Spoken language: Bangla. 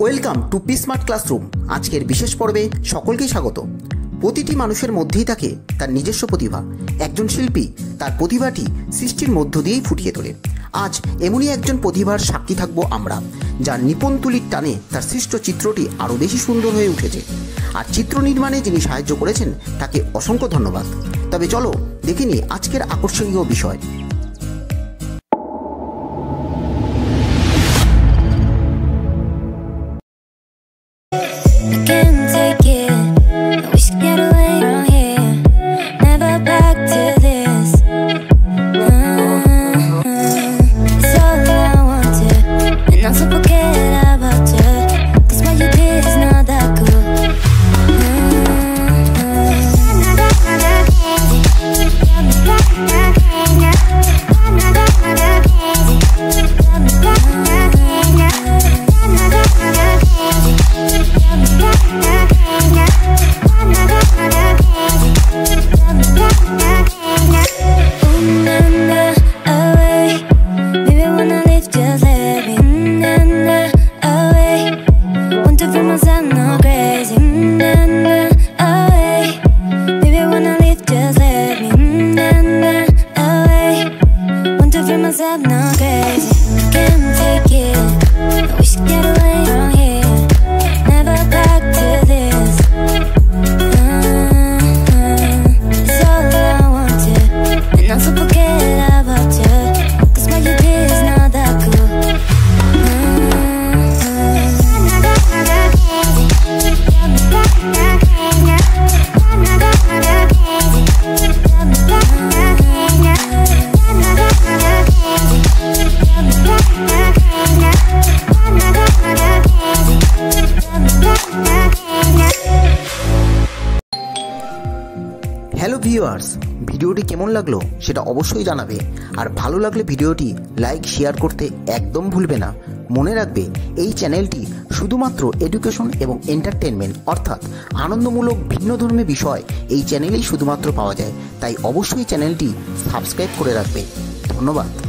Welcome to P smart classroom আজকের বিশেষ পর্বে সকলকেই স্বাগত। প্রতিটি মানুষের মধ্যেই থাকে তার নিজস্ব প্রতিভা। একজন শিল্পী তার প্রতিভাটি সৃষ্টির মধ্য দিয়েই ফুটিয়ে তোলে। আজ এমনই একজন প্রতিভার সাক্ষী থাকব আমরা, যার নিপুণ তুলির টানে তার সৃষ্ট চিত্রটি আরও বেশি সুন্দর হয়ে উঠেছে। আর চিত্র নির্মাণে যিনি সাহায্য করেছেন, তাকে অসংখ্য ধন্যবাদ। তবে চলো দেখে নিই আজকের আকর্ষণীয় বিষয়। 謎解 হ্যালো ভিউয়ার্স ভিডিওটি কেমন লাগল সেটা অবশ্যই জানাবে। আর ভালো লাগলে ভিডিওটি লাইক শেয়ার করতে একদম ভুলবে না। মনে রাখবে, এই চ্যানেলটি শুধুমাত্র এডুকেশন এবং এন্টারটেনমেন্ট অর্থাৎ আনন্দমূলক ভিন্ন ধর্মী বিষয়, এই চ্যানেলেই শুধুমাত্র পাওয়া যায়। তাই অবশ্যই চ্যানেলটি সাবস্ক্রাইব করে রাখবে। ধন্যবাদ।